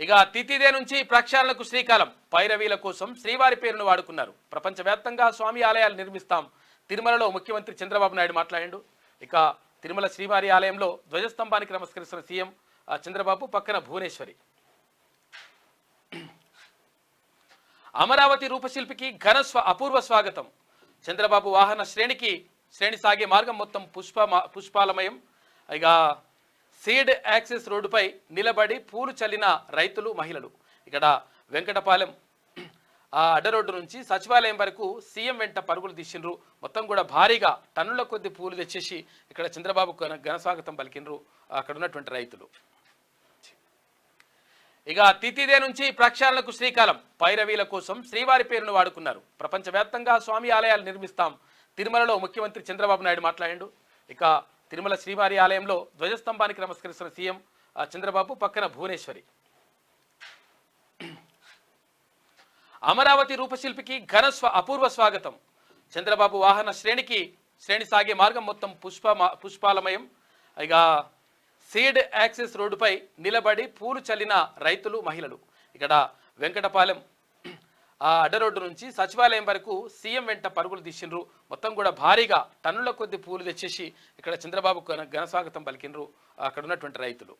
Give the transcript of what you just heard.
ఇక తితిదే నుంచి ప్రక్షాళనకు శ్రీకాలం. పైరవీల కోసం శ్రీవారి పేరును వాడుకున్నారు. ప్రపంచవ్యాప్తంగా స్వామి ఆలయాలు నిర్మిస్తాం. తిరుమలలో ముఖ్యమంత్రి చంద్రబాబు నాయుడు మాట్లాడిండు. ఇక తిరుమల శ్రీవారి ఆలయంలో ధ్వజస్తంభానికి నమస్కరిస్తున్న సీఎం ఆ, చంద్రబాబు పక్కన భువనేశ్వరి. అమరావతి రూపశిల్పికి ఘన స్వ అపూర్వ స్వాగతం. చంద్రబాబు వాహన శ్రేణికి శ్రేణి సాగే మార్గం మొత్తం పుష్ప పుష్పాలమయం. ఇక సీడ్ యాక్సెస్ రోడ్డుపై నిలబడి పూలు చల్లిన రైతులు మహిళలు. ఇక్కడ వెంకటపాలెం ఆ అడ్డ రోడ్డు నుంచి సచివాలయం వరకు సీఎం వెంట పరుగులు తీసిండ్రు. మొత్తం కూడా భారీగా టన్నుల కొద్ది పూలు తెచ్చేసి ఇక్కడ చంద్రబాబు ఘన పలికినరు స్వాగతం పలికిండ్రు అక్కడ ఉన్నటువంటి రైతులు. ఇక తితిదే నుంచి ప్రక్షాళనకు శ్రీకాలం. పైరవీల కోసం శ్రీవారి పేరును వాడుకున్నారు. ప్రపంచవ్యాప్తంగా స్వామి ఆలయాలు నిర్మిస్తాం. తిరుమలలో ముఖ్యమంత్రి చంద్రబాబు నాయుడు మాట్లాడిండు. ఇక తిరుమల శ్రీవారి ఆలయంలో ధ్వజస్తంభానికి నమస్కరిస్తున్న సీఎం చంద్రబాబు పక్కన భువనేశ్వరి. అమరావతి రూపశిల్పికి ఘన స్వ అపూర్వ స్వాగతం. చంద్రబాబు వాహన శ్రేణికి శ్రేణి సాగే మార్గం మొత్తం పుష్ప పుష్పాలమయం. ఇక సీడ్ యాక్సెస్ రోడ్డుపై నిలబడి పూలు చల్లిన రైతులు మహిళలు. ఇక్కడ వెంకటపాలెం ఆ అడ్డ రోడ్డు నుంచి సచివాలయం వరకు సీఎం వెంట పరుగులు తీసిండ్రు. మొత్తం కూడా భారీగా టన్నుల కొద్ది పూలు తెచ్చేసి ఇక్కడ చంద్రబాబుకు ఘనస్వాగతం ఘన స్వాగతం పలికిండ్రు. అక్కడ ఉన్నటువంటి రైతులు.